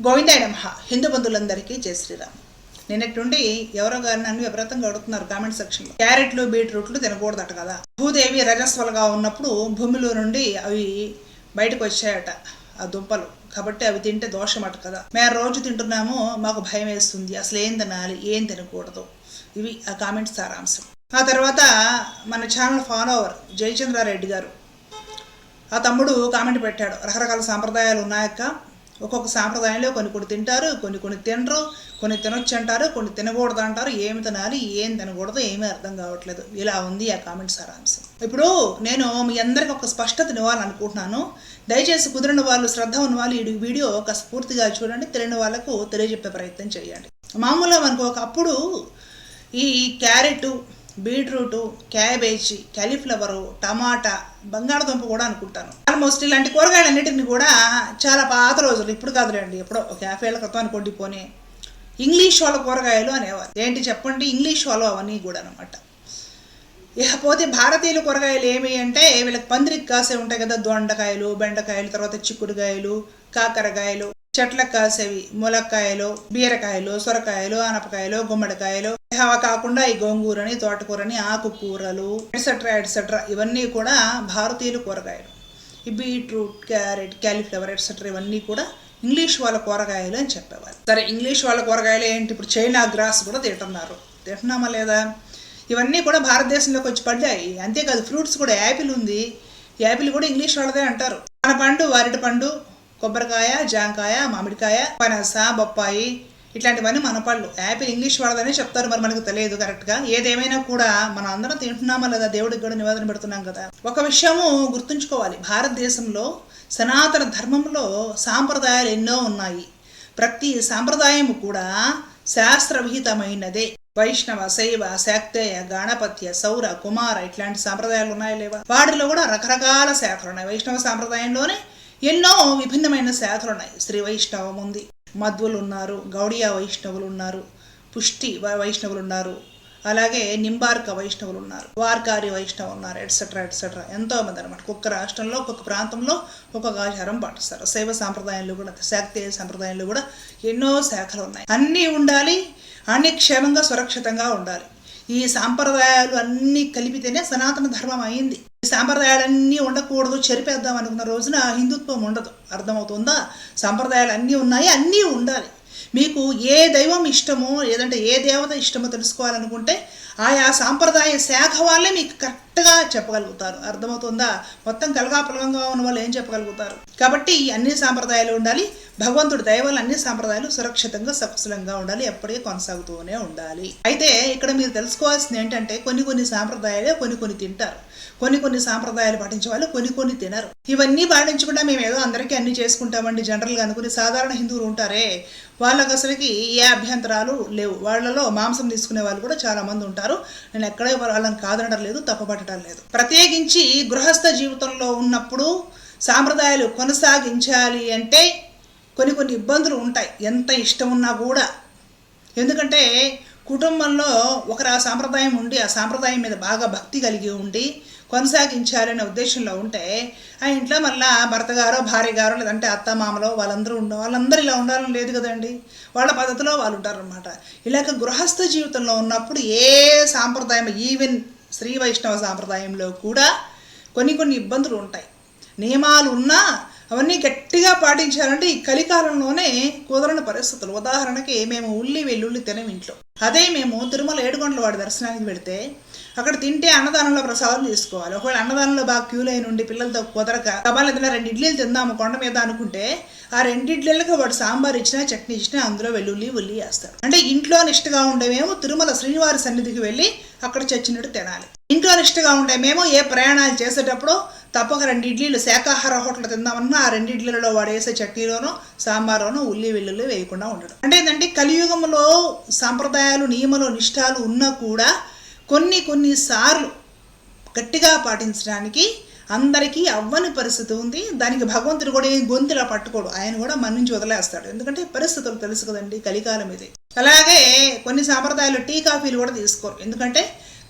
గోవిందాయ నమః. హిందూ బంధువులందరికీ జై శ్రీరామ్. నిన్నటి నుండి ఎవరో గారు నన్ను విపరీతంగా అడుగుతున్నారు కామెంట్ సెక్షన్లో క్యారెట్లు బీట్రూట్లు తినకూడదట కదా. భూదేవి రజస్వలుగా ఉన్నప్పుడు భూమిలో నుండి అవి బయటకు వచ్చాయట ఆ దుంపలు. కాబట్టి అవి తింటే దోషమట కదా. మేము రోజు తింటున్నాము మాకు భయం వేస్తుంది. అసలు ఏం తినాలి ఏం తినకూడదు. ఇవి ఆ కామెంట్ సారాంశం. ఆ తర్వాత మన ఛానల్ ఫాలోవర్ జయచంద్రారెడ్డి గారు. ఆ తమ్ముడు కామెంట్ పెట్టాడు. రకరకాల సాంప్రదాయాలు ఉన్నాయక్క. ఒక్కొక్క సాంప్రదాయంలో కొన్ని కొన్ని తింటారు కొన్ని కొన్ని తినరు కొన్ని తినొచ్చు అంటారు కొన్ని తినకూడదు అంటారు ఏమి తినాలి ఏం తినకూడదు ఏమీ అర్థం కావట్లేదు. ఇలా ఉంది ఆ కామెంట్ సారాంశం. ఇప్పుడు నేను మీ అందరికి ఒక స్పష్టత ఇవ్వాలనుకుంటున్నాను. దయచేసి కుదిరిన వాళ్ళు శ్రద్ధ ఉన్న వాళ్ళు ఈ వీడియో ఒక స్ఫూర్తిగా చూడండి తెలియని వాళ్ళకు తెలియజెప్పే ప్రయత్నం చేయండి. మామూలుగా మనకు ఒకప్పుడు ఈ క్యారెట్ బీట్రూటు క్యాబేజీ క్యాలీఫ్లవరు టమాటా బంగాళదుంప కూడా అనుకుంటాను. ఆల్మోస్ట్ ఇలాంటి కూరగాయలన్నిటిని కూడా చాలా పాత రోజులు ఇప్పుడు కాదులేండి ఎప్పుడో ఒక యాభై ఏళ్ళ క్రితం అనుకోండి పోనీ ఇంగ్లీష్ వాళ్ళ కూరగాయలు అనేవారు. ఏంటి చెప్పండి? ఇంగ్లీష్ వాళ్ళు అవన్నీ కూడా అనమాట ఇకపోతే భారతీయుల కూరగాయలు ఏమి అంటే వీళ్ళకి పందిరికి కాసే ఉంటాయి కదా దొండకాయలు బెండకాయలు తర్వాత చిక్కుడుకాయలు కాకరకాయలు. చెట్లకు కాసేవి ములక్కాయలు బీరకాయలు సొరకాయలు ఆనపకాయలు గుమ్మడికాయలు అవి కాకుండా ఈ గోంగూరని తోటకూరని ఆకుకూరలు ఎట్సెట్రా ఎట్సెట్రా ఇవన్నీ కూడా భారతీయులు కూరగాయలు. ఈ బీట్రూట్ క్యారెట్ క్యాలీఫ్లవర్ ఎట్సెట్రా ఇవన్నీ కూడా ఇంగ్లీష్ వాళ్ళ కూరగాయలు అని చెప్పేవారు సరే ఇంగ్లీష్ వాళ్ళ కూరగాయలు ఏంటి? ఇప్పుడు చైనా గ్రాస్ కూడా తింటున్నారు. తింటున్నామా లేదా? ఇవన్నీ కూడా భారతదేశంలోకి వచ్చి పడ్డాయి అంతేకాదు ఫ్రూట్స్ కూడా యాపిల్ ఉంది. యాపిల్ కూడా ఇంగ్లీష్ వాళ్ళదే అంటారు. మన పండు వారిటి పండు కొబ్బరికాయ జాంకాయ మామిడికాయ పనస బొప్పాయి ఇట్లాంటివన్నీ మన పళ్ళు. యాపిల్ ఇంగ్లీష్ వాడదనే చెప్తారు మరి మనకు తెలియదు కరెక్ట్గా ఏదేమైనా కూడా మనం అందరం తింటున్నామా లేదా దేవుడికి కూడా నివేదన పెడుతున్నాం కదా. ఒక విషయము గుర్తుంచుకోవాలి. భారతదేశంలో సనాతన ధర్మంలో సాంప్రదాయాలు ఎన్నో ఉన్నాయి. ప్రతి సాంప్రదాయము కూడా శాస్త్రవిహితమైనదే. వైష్ణవ శైవ శాక్తేయ గణపత్య సౌర కుమార ఇట్లాంటి సాంప్రదాయాలు ఉన్నాయా లేవా? వాటిలో కూడా రకరకాల శాఖలు ఉన్నాయి. వైష్ణవ సాంప్రదాయంలోనే ఎన్నో విభిన్నమైన శాఖలు ఉన్నాయి శ్రీ వైష్ణవం ఉంది మధ్వులు ఉన్నారు గౌడియా వైష్ణవులు ఉన్నారు పుష్టి వైష్ణవులు ఉన్నారు అలాగే నింబార్క వైష్ణవులు ఉన్నారు వార్కారి వైష్ణవులు ఉన్నారు ఎట్సెట్రా ఎట్సెట్రా ఎంతోమంది అనమాట ఒక్కొక్క రాష్ట్రంలో ఒక్కొక్క ప్రాంతంలో ఒక్కొక్క ఆచారం పాటిస్తారు. శైవ సాంప్రదాయంలో కూడా శాక్తేయ సాంప్రదాయంలో కూడా ఎన్నో శాఖలు ఉన్నాయి. అన్నీ ఉండాలి అన్నీ క్షేమంగా సురక్షితంగా ఉండాలి. ఈ సాంప్రదాయాలు అన్నీ కలిపితేనే సనాతన ధర్మం అయింది. సాంప్రదాయాలన్నీ ఉండకూడదు చెరిపేద్దాం అనుకున్న రోజున హిందుత్వం ఉండదు. అర్థమవుతుందా? సాంప్రదాయాలు అన్నీ ఉన్నాయి అన్నీ ఉండాలి. మీకు ఏ దైవం ఇష్టమో లేదంటే ఏ దేవత ఇష్టమో తెలుసుకోవాలనుకుంటే ఆయా సాంప్రదాయ శాఖ వాళ్ళే మీకు కరెక్ట్గా చెప్పగలుగుతారు. అర్థమవుతుందా? మొత్తం కలగాపలగంగా ఉన్న వాళ్ళు ఏం చెప్పగలుగుతారు? కాబట్టి అన్ని సాంప్రదాయాలు ఉండాలి. భగవంతుడి దయ వల్ల అన్ని సాంప్రదాయాలు సురక్షితంగా సకుశలంగా ఉండాలి. ఎప్పటికీ కొనసాగుతూనే ఉండాలి. అయితే ఇక్కడ మీరు తెలుసుకోవాల్సింది ఏంటంటే కొన్ని కొన్ని సాంప్రదాయాలే కొన్ని కొన్ని తింటారు. కొన్ని కొన్ని సాంప్రదాయాలు పాటించే వాళ్ళు కొన్ని కొన్ని తినరు. ఇవన్నీ పాటించకుండా మేము ఏదో అందరికీ అన్ని చేసుకుంటామండి. జనరల్గా అనుకుని సాధారణ హిందువులు ఉంటారే. వాళ్ళకి అసలుకి ఏ అభ్యంతరాలు లేవు. వాళ్ళలో మాంసం తీసుకునే వాళ్ళు కూడా చాలా మంది ఉంటారు. నేను ఎక్కడే వాళ్ళని కాదనడం లేదు తప్పుపట్టడం లేదు. ప్రత్యేకించి గృహస్థ జీవితంలో ఉన్నప్పుడు సాంప్రదాయాలు కొనసాగించాలి అంటే కొన్ని కొన్ని ఇబ్బందులు ఉంటాయి. ఎంత ఇష్టం ఉన్నా కూడా. ఎందుకంటే కుటుంబంలో ఒకరు ఆ సాంప్రదాయం ఉండి ఆ సాంప్రదాయం మీద బాగా భక్తి కలిగి ఉండి కొనసాగించాలనే ఉద్దేశంలో ఉంటే ఆ ఇంట్లో మళ్ళా భర్త గారో భార్య గారో లేదంటే అత్త మామలో వాళ్ళందరూ ఉండ వాళ్ళందరూ ఇలా ఉండాలని లేదు కదండి. వాళ్ళ పద్ధతిలో వాళ్ళు ఉంటారనమాట ఇలాగ గృహస్థ జీవితంలో ఉన్నప్పుడు ఏ సాంప్రదాయం ఈవెన్ శ్రీ వైష్ణవ సాంప్రదాయంలో కూడా కొన్ని కొన్ని ఇబ్బందులు ఉంటాయి. నియమాలు ఉన్నా అవన్నీ గట్టిగా పాటించాలంటే ఈ కలికాలంలోనే కుదరని పరిస్థితులు. ఉదాహరణకి మేము ఉల్లి వెల్లుల్లి తినం ఇంట్లో. అదే మేము తిరుమల ఏడుగొండల వాడి దర్శనానికి పెడితే అక్కడ తింటే అన్నదానంలో ప్రసాదం తీసుకోవాలి. ఒకవేళ అన్నదానంలో బాగా క్యూ లైన్ ఉండి పిల్లలతో కుదరక సభలు ఏదైనా రెండు ఇడ్లీలు తిందాము కొండ మీద అనుకుంటే ఆ రెండు ఇడ్లీలకు వాడు సాంబార్ ఇచ్చినా చట్నీ ఇచ్చినా అందులో వెల్లుల్లి ఉల్లి వేస్తారు. అంటే ఇంట్లో నిష్ఠగా ఉండేమేమో తిరుమల శ్రీనివారి సన్నిధికి వెళ్ళి అక్కడ చచ్చినట్టు తినాలి. ఇంట్లో నిష్టగా ఉండే మేము ఏ ప్రయాణాలు చేసేటప్పుడు తప్పక రెండు ఇడ్లీలు శాకాహార హోటల్ తిందామన్నా ఆ రెండు ఇడ్లీలలో వాడేసే చట్నీలోనో సాంబార్లోనో ఉల్లి వెల్లుల్లి వేయకుండా ఉండడం. అంటే ఏంటంటే కలియుగంలో సాంప్రదాయాలు నియమాలు నిష్ఠాలు ఉన్నా కూడా కొన్ని కొన్ని సార్లు గట్టిగా పాటించడానికి అందరికీ అవ్వని పరిస్థితి ఉంది. దానికి భగవంతుడు కూడా ఏం గొంతులా పట్టుకోడు. ఆయన కూడా మన నుంచి వదిలేస్తాడు. ఎందుకంటే పరిస్థితులు తెలుసు కదండి కలికాలం ఇది. అలాగే కొన్ని సాంప్రదాయాలు టీ కాఫీలు కూడా తీసుకోరు. ఎందుకంటే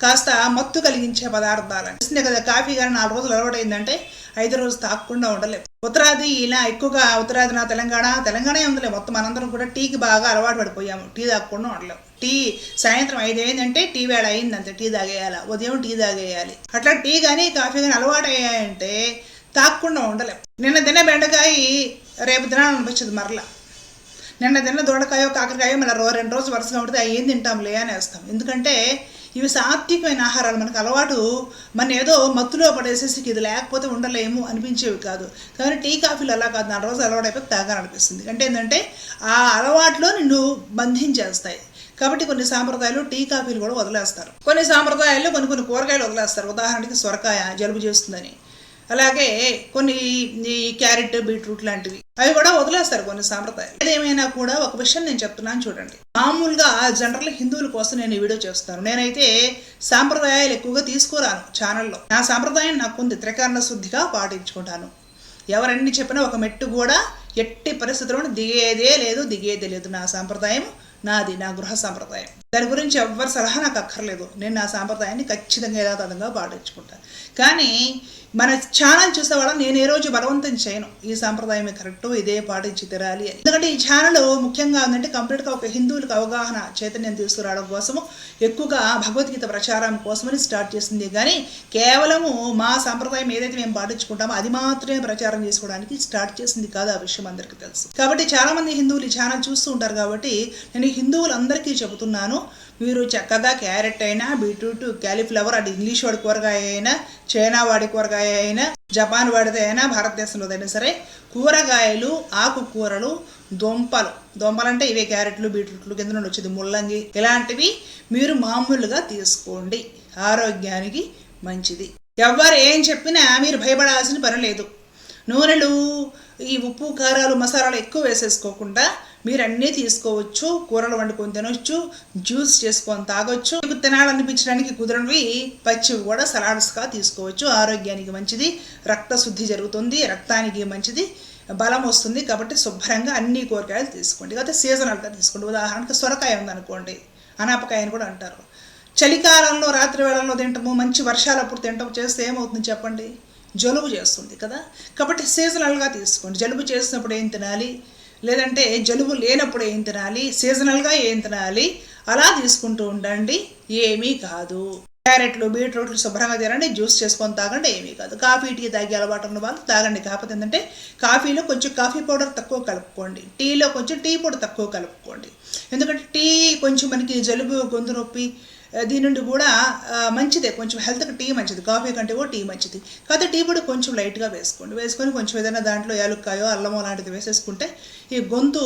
కాస్త మత్తు కలిగించే పదార్థాలు తెలిసిందే కదా కాఫీ కానీ నాలుగు రోజులు అలవాటైందంటే ఐదు రోజులు తాకుండా ఉండలేము ఉత్తరాది ఇలా ఎక్కువగా ఉత్తరాది నా తెలంగాణ తెలంగాణ ఉందిలే మొత్తం. మనందరం కూడా టీకి బాగా అలవాటు పడిపోయాము. టీ తాగకుండా ఉండలేము టీ సాయంత్రం ఐదు అయిందంటే టీ వేడ అయిందంతే. టీ తాగేయాలి? ఉదయం టీ తాగేయాలి. అట్లా టీ కానీ కాఫీ కానీ అలవాటు అయ్యాయంటే తాగకుండా ఉండలేం. నిన్న తిన్న బెండకాయ రేపు తినాలనిపించదు మరలా. నిన్న తిన్న దొండకాయో కాకరకాయో మళ్ళీ రెండు రోజులు వరుసగా ఉంటుంది అవి ఏం తింటాంలే అని వేస్తాం ఎందుకంటే ఇవి సాత్వికమైన ఆహారాలు. మనకు అలవాటు మన ఏదో మత్తులో పడేసేసి ఇది లేకపోతే ఉండలేము అనిపించేవి కాదు. కానీ టీ కాఫీలు అలా కాదు. నాలుగు రోజులు అలవాటు అయిపోతే తాగాలనిపిస్తుంది అంటే ఏంటంటే ఆ అలవాట్లో నిన్ను బంధించేస్తాయి. కాబట్టి కొన్ని సాంప్రదాయాలు టీ కాఫీలు కూడా వదిలేస్తారు. కొన్ని సాంప్రదాయాల్లో కొన్ని కొన్ని కూరగాయలు వదిలేస్తారు. ఉదాహరణకి సొరకాయ జలుబు చేస్తుందని. అలాగే కొన్ని ఈ క్యారెట్ బీట్రూట్ లాంటివి. అవి కూడా వదిలేస్తారు కొన్ని సాంప్రదాయాలు. ఏదేమైనా కూడా ఒక విషయం నేను చెప్తున్నాను చూడండి. మామూలుగా జనరల్ హిందువుల కోసం నేను ఈ వీడియో చేస్తాను నేనైతే సాంప్రదాయాలు ఎక్కువగా తీసుకురాను ఛానల్లో. నా సాంప్రదాయం నాకు ఉంది త్రికరణ శుద్ధిగా పాటించుకుంటాను. ఎవరన్ని చెప్పినా ఒక మెట్టు కూడా ఎట్టి పరిస్థితుల్లోనూ దిగేదే లేదు దిగేదే లేదు. నా సాంప్రదాయం నాది నా గృహ సాంప్రదాయం. దాని గురించి ఎవ్వరి సలహా నాకు అక్కర్లేదు. నేను నా సాంప్రదాయాన్ని ఖచ్చితంగా యథాతథంగా పాటించుకుంటాను. కానీ మన ఛానల్ చూసే వాళ్ళని నేను ఏ రోజు బలవంతం చేయను. ఈ సాంప్రదాయమే కరెక్ట్ ఇదే పాటించి తిరాలి అని. ఎందుకంటే ఈ ఛానల్ ముఖ్యంగా ఉందంటే కంప్లీట్గా ఒక హిందువులకు అవగాహన చైతన్యం తీసుకురావడం కోసము ఎక్కువగా భగవద్గీత ప్రచారం కోసమని స్టార్ట్ చేసింది. కానీ కేవలము మా సాంప్రదాయం ఏదైతే మేము పాటించుకుంటామో అది మాత్రమే ప్రచారం చేసుకోవడానికి స్టార్ట్ చేసింది కాదు ఆ విషయం అందరికీ తెలుసు. కాబట్టి చాలామంది హిందువులు ఈ ఛానల్ చూస్తూ ఉంటారు కాబట్టి నేను హిందువులందరికీ చెబుతున్నాను మీరు చక్కగా క్యారెట్ అయినా బీట్రూట్ క్యాలీఫ్లవర్ అది ఇంగ్లీష్ వాడి కూరగాయ అయినా చైనా వాడి కూరగాయ అయినా జపాన్ వాడిది అయినా భారతదేశంలోదైనా సరే కూరగాయలు ఆకుకూరలు దుంపలు. దుంపలంటే ఇవే క్యారెట్లు బీట్రూట్లు కింద నుండి వచ్చేది ముల్లంగి. ఇలాంటివి మీరు మామూలుగా తీసుకోండి. ఆరోగ్యానికి మంచిది. ఎవరు ఏం చెప్పినా మీరు భయపడాల్సిన పని లేదు. నూనెలు ఈ ఉప్పు కారాలు మసాలాలు ఎక్కువ వేసేసుకోకుండా మీరు అన్నీ తీసుకోవచ్చు కూరలు వండుకొని తినొచ్చు జ్యూస్ చేసుకొని తాగొచ్చు. మీకు తినాలనిపించడానికి కుదరనివి పచ్చివి కూడా సలాడ్స్గా తీసుకోవచ్చు. ఆరోగ్యానికి మంచిది రక్త శుద్ధి జరుగుతుంది రక్తానికి మంచిది బలం వస్తుంది కాబట్టి శుభ్రంగా అన్ని కూరగాయలు తీసుకోండి. లేకపోతే సీజనల్గా తీసుకోండి. ఉదాహరణకు సొరకాయ ఉందనుకోండి అనాపకాయ అని కూడా అంటారు. చలికాలంలో రాత్రి వేళల్లో తింటాము మంచి వర్షాలప్పుడు తింటాము చేస్తే ఏమవుతుంది చెప్పండి? జలుబు చేస్తుంది కదా. కాబట్టి సీజనల్గా తీసుకోండి. జలుబు చేసినప్పుడు ఏం తినాలి? లేదంటే జలుబు లేనప్పుడు ఏం తినాలి? సీజనల్గా ఏం తినాలి? అలా తీసుకుంటూ ఉండండి. ఏమీ కాదు. క్యారెట్లు బీట్రూట్లు శుభ్రంగా తినండి. జ్యూస్ చేసుకొని తాగండి. ఏమీ కాదు. కాఫీ టీ తాగే అలవాటు ఉన్న వాళ్ళు తాగండి. కాకపోతే ఏంటంటే కాఫీలో కొంచెం కాఫీ పౌడర్ తక్కువ కలుపుకోండి. టీలో కొంచెం టీ పొడి తక్కువ కలుపుకోండి. ఎందుకంటే టీ కొంచెం మనకి జలుబు గొంతు నొప్పి దీని నుండి కూడా మంచిదే. కొంచెం హెల్త్కి టీ మంచిది. కాఫీ కంటే కూడా టీ మంచిది. కాకపోతే టీ పొడి కొంచెం లైట్గా వేసుకోండి. వేసుకొని కొంచెం ఏదైనా దాంట్లో యాలుక్కాయో అల్లమో లాంటిది వేసేసుకుంటే ఈ గొంతు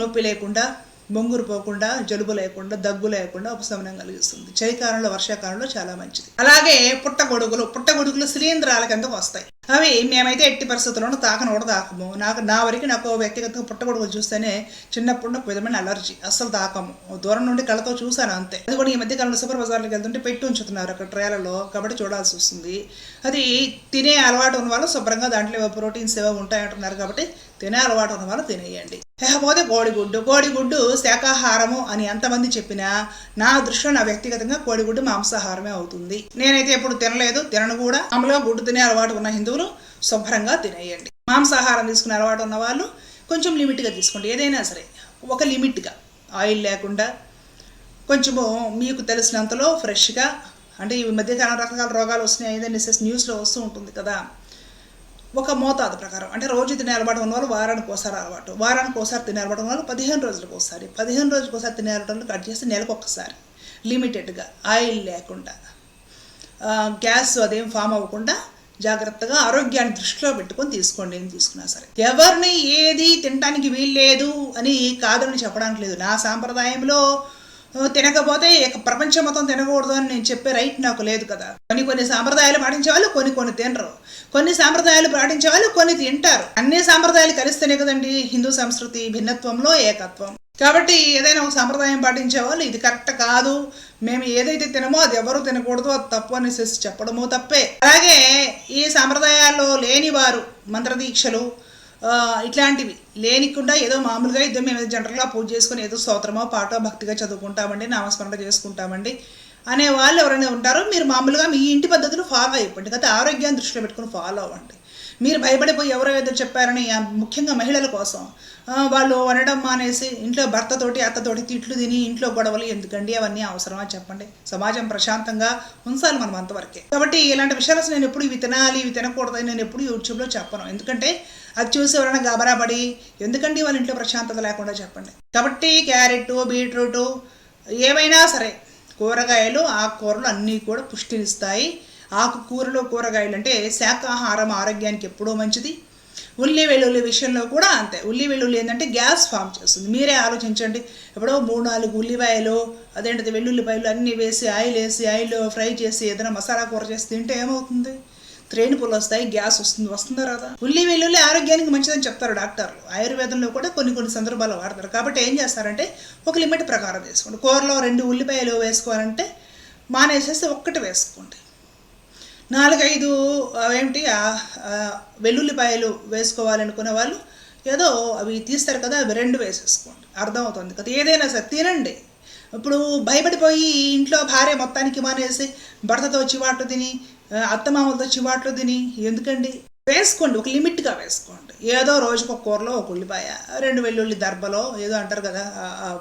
నొప్పి లేకుండా బొంగురు పోకుండా జలుబు లేకుండా దగ్గు లేకుండా ఉపశమనం కలిగిస్తుంది. చలికాలంలో వర్షాకాలంలో చాలా మంచిది. అలాగే పుట్టగొడుగులు పుట్టగొడుగులు శిలీంధ్రాల కిందకు వస్తాయి? అవి మేమైతే ఎట్టి పరిస్థితుల్లోనూ తాకను కూడా తాకము. నాకు నా వరకు నాకు వ్యక్తిగతంగా పుట్టగొడుగులు చూస్తేనే చిన్నప్పుడు నాకు విధమైన అలర్జీ అస్సలు తాకము. దూరం నుండి కళ్ళతో చూశాను అంతే. అది కూడా ఈ మధ్య కాలంలో సూపర్ బజార్లకు వెళ్తుంటే పెట్టి ఉంచుతున్నారు అక్కడ ట్రేలలో కాబట్టి చూడాల్సి వస్తుంది. అది తినే అలవాటు ఉన్న వాళ్ళు శుభ్రంగా దాంట్లో ప్రోటీన్స్ ఏవో ఉంటాయంటున్నారు కాబట్టి తినే అలవాటు ఉన్న వాళ్ళు తినేయండి. లేకపోతే కోడిగుడ్డు. కోడిగుడ్డు శాకాహారము అని ఎంతమంది చెప్పినా నా దృష్టిలో నా వ్యక్తిగతంగా కోడిగుడ్డు మాంసాహారమే అవుతుంది. నేనైతే ఎప్పుడు తినలేదు. తినను కూడా. అమలుగా గుడ్డు తినే అలవాటు ఉన్న హిందువులు శుభ్రంగా తినేయండి. మాంసాహారం తీసుకునే అలవాటు ఉన్న వాళ్ళు కొంచెం లిమిట్గా తీసుకోండి. ఏదైనా సరే ఒక లిమిట్గా. ఆయిల్ లేకుండా కొంచెము మీకు తెలిసినంతలో ఫ్రెష్గా అంటే ఈ మధ్యకాలం రకరకాల రోగాలు వస్తున్నాయి. ఏదైనా న్యూస్లో వస్తూ ఉంటుంది కదా. ఒక మోతాదు ప్రకారం. అంటే రోజు తినే అలవాటు ఉన్న వాళ్ళు వారానికి ఒకసారి అలవాటు. వారానికి ఒకసారి తినే అలవాటు ఉన్న వాళ్ళు పదిహేను రోజులకు ఒకసారి. పదిహేను రోజులకు ఒకసారి తినే అలవాటు కట్ చేసి నెలకు ఒకసారి లిమిటెడ్గా. ఆయిల్ లేకుండా. గ్యాస్ అదేం ఫామ్ అవ్వకుండా జాగ్రత్తగా ఆరోగ్యాన్ని దృష్టిలో పెట్టుకొని తీసుకోండి ఏం తీసుకున్నా సరే. ఎవరిని ఏది తినడానికి వీల్లేదు అని కాదని చెప్పడానికి లేదు. నా సాంప్రదాయంలో తినకపోతే ప్రపంచం మొత్తం తినకూడదు అని నేను చెప్పే రైట్ నాకు లేదు కదా. కొన్ని కొన్ని సాంప్రదాయాలు పాటించే వాళ్ళు కొన్ని కొన్ని తినరు. కొన్ని సాంప్రదాయాలు పాటించే వాళ్ళు కొన్ని తింటారు. అన్ని సాంప్రదాయాలు కలిస్తేనే కదండి హిందూ సంస్కృతి భిన్నత్వంలో ఏకత్వం. కాబట్టి ఏదైనా ఒక సాంప్రదాయం పాటించే వాళ్ళు ఇది కరెక్ట్ కాదు. మేము ఏదైతే తినమో అది ఎవరు తినకూడదు అది తప్పు అనేసి చెప్పడము తప్పే. అలాగే ఈ సాంప్రదాయాల్లో లేని వారు మంత్రదీక్షలు ఇట్లాంటివి. లేనికుండా ఏదో మామూలుగా ఇద్దరు మేము జనరల్గా పూజ చేసుకొని ఏదో స్తోత్రమో పాటో భక్తిగా చదువుకుంటామండి నామస్మరణ చేసుకుంటామండి అనే వాళ్ళు ఎవరైనా ఉంటారో మీరు మామూలుగా మీ ఇంటి పద్ధతులు ఫాలో అయిపోండి కదా ఆరోగ్యాన్ని దృష్టిలో పెట్టుకుని ఫాలో అవ్వండి. మీరు భయపడిపోయి ఎవరో చెప్పారని ముఖ్యంగా మహిళల కోసం. వాళ్ళు అనడం మానేసి ఇంట్లో భర్తతోటి అత్తతోటి తిట్లు తిని ఇంట్లో గొడవలు ఎందుకండి? అవన్నీ అవసరమా చెప్పండి. సమాజం ప్రశాంతంగా ఉంచాలి మనం అంతవరకే. కాబట్టి ఇలాంటి విషయాలు నేను ఎప్పుడు ఇవి తినాలి ఇవి తినకూడదని నేను ఎప్పుడు యూట్యూబ్లో చెప్పను. ఎందుకంటే అది చూసి ఎవరైనా గాబరాపడి ఎందుకండి వాళ్ళ ఇంట్లో ప్రశాంతత లేకుండా చెప్పండి. కాబట్టి క్యారెట్ బీట్రూటు ఏమైనా సరే కూరగాయలు ఆకుకూరలు అన్నీ కూడా పుష్టినిస్తాయి. ఆకుకూరలు కూరగాయలు అంటే శాకాహారం ఆరోగ్యానికి ఎప్పుడూ మంచిది. ఉల్లి వెల్లుల్లి విషయంలో కూడా అంతే. ఉల్లి వెల్లుల్లి ఏంటంటే గ్యాస్ ఫామ్ చేస్తుంది. మీరే ఆలోచించండి. ఎప్పుడో మూడు నాలుగు ఉల్లిపాయలు అదేంటిది వెల్లుల్లిపాయలు అన్నీ వేసి ఆయిల్ వేసి ఆయిల్ ఫ్రై చేసి ఏదైనా మసాలా కూర చేసి తింటే ఏమవుతుంది? త్రేణి పులు వస్తాయి గ్యాస్ వస్తుంది. వస్తుందా రాదా? ఉల్లి వెల్లుల్లి ఆరోగ్యానికి మంచిదని చెప్తారు డాక్టర్లు. ఆయుర్వేదంలో కూడా కొన్ని కొన్ని సందర్భాల్లో వాడతారు. కాబట్టి ఏం చేస్తారంటే ఒక లిమిట్ ప్రకారం తీసుకోండి కూరలో రెండు ఉల్లిపాయలు వేసుకోవాలంటే మానేసేసి ఒక్కటి వేసుకోండి. నాలుగైదు ఏమిటి వెల్లుల్లిపాయలు వేసుకోవాలనుకునే వాళ్ళు ఏదో అవి తీస్తారు కదా అవి రెండు వేసేసుకోండి. అర్థమవుతుంది కదా. ఏదైనా సరే తినండి. ఇప్పుడు భయపడిపోయి ఇంట్లో భార్య మొత్తానికి మానేసి భర్తతో చివాట్లు తిని అత్తమామలతో చివాట్లు తిని ఎందుకండి? వేసుకోండి ఒక లిమిట్గా వేసుకోండి. ఏదో రోజుకు ఒక కూరలో ఒక ఉల్లిపాయ రెండు వెల్లుల్లి దర్బలో ఏదో అంటారు కదా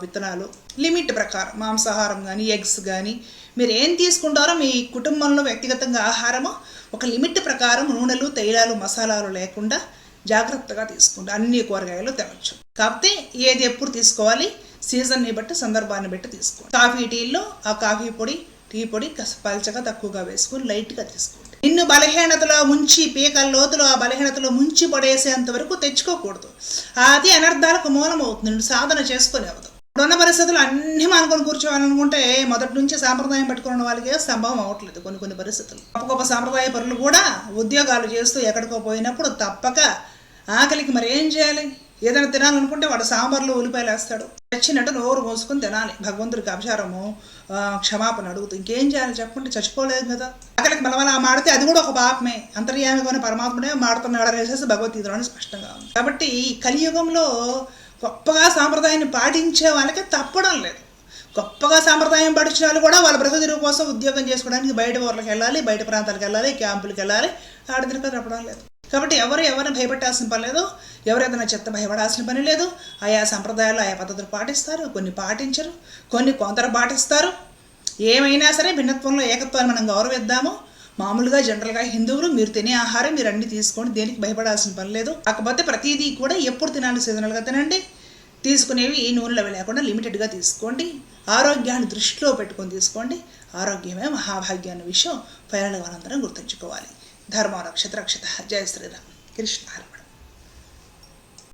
విత్తనాలు. లిమిట్ ప్రకారం మాంసాహారం కానీ ఎగ్స్ కానీ మీరు ఏం తీసుకుంటారో మీ కుటుంబంలో వ్యక్తిగతంగా ఆహారము ఒక లిమిట్ ప్రకారం నూనెలు తైలాలు మసాలాలు లేకుండా జాగ్రత్తగా తీసుకోండి అన్ని కూరగాయలు తినచ్చు. కాకపోతే ఏది ఎప్పుడు తీసుకోవాలి? సీజన్ని బట్టి సందర్భాన్ని బట్టి తీసుకోండి. కాఫీ టీల్లో ఆ కాఫీ పొడి టీ పొడి పలచగా పల్చగా తక్కువగా వేసుకొని లైట్గా తీసుకోండి. నిన్ను బలహీనతలో ముంచి పీకల లోతులో ఆ బలహీనతలో ముంచి పడేసేంత వరకు తెచ్చుకోకూడదు. అది అనర్థాలకు మూలమవుతుంది. నిన్ను నువ్వు సాధన చేసుకోలేవదు ఇప్పుడున్న పరిస్థితులు అన్నీ మానుకొని కూర్చోవాలనుకుంటే మొదటి నుంచి సాంప్రదాయం పట్టుకున్న వాళ్ళకి సంభవం అవ్వట్లేదు కొన్ని కొన్ని పరిస్థితులు. గొప్ప గొప్ప సాంప్రదాయ పనులు కూడా ఉద్యోగాలు చేస్తూ ఎక్కడికో పోయినప్పుడు తప్పక ఆకలికి మరి ఏం చేయాలి? ఏదైనా తినాలనుకుంటే వాడు సాంబార్లో ఉల్లిపాయలు వేస్తాడు. చచ్చినట్టు నోరు మోసుకొని తినాలి. భగవంతుడికి అభిచారము క్షమాపణ అడుగుతూ. ఇంకేం చేయాలి చెప్పండి చచ్చిపోలేదు కదా. ఆకలికి మలమల మాడితే అది కూడా ఒక పాపమే. అంతర్యామిగా పరమాత్మనే మాడుతున్నాడు అనేసి భగవద్గీతలోనే స్పష్టంగా ఉంది. కాబట్టి ఈ కలియుగంలో గొప్పగా సాంప్రదాయాన్ని పాటించే వాళ్ళకి తప్పడం లేదు. గొప్పగా సాంప్రదాయం పాటించిన వాళ్ళు కూడా వాళ్ళ బ్రతుకు కోసం ఉద్యోగం చేసుకోవడానికి బయట ఊర్లకు వెళ్ళాలి బయట ప్రాంతాలకు వెళ్ళాలి క్యాంపులకు వెళ్ళాలి. ఆడదిరిక తప్పడం లేదు. కాబట్టి ఎవరు ఎవరిని భయపెట్టాల్సిన పని లేదు ఎవరు ఏదైనా చెత్త భయపడాల్సిన పని లేదు. ఆయా సంప్రదాయాలు ఆయా పద్ధతులు పాటిస్తారు కొన్ని పాటించరు కొన్ని కొందరు పాటిస్తారు. ఏమైనా సరే భిన్నత్వంలో ఏకత్వాన్ని మనం గౌరవిద్దాము. మామూలుగా జనరల్గా హిందువులు మీరు తినే ఆహారం మీరు అన్ని తీసుకోండి దేనికి భయపడాల్సిన పని లేదు. కాకపోతే ప్రతిదీ కూడా ఎప్పుడు తినాలి సీజనల్గా తినండి. తీసుకునేవి నూనెలు అవి లేకుండా లిమిటెడ్గా తీసుకోండి. ఆరోగ్యాన్ని దృష్టిలో పెట్టుకొని తీసుకోండి. ఆరోగ్యమే మహాభాగ్యాన్ని విషయం ఫైనల్గా మనందరం గుర్తుంచుకోవాలి. ధర్మ రక్షత రక్షత జయ శ్రీరామ్ కృష్ణ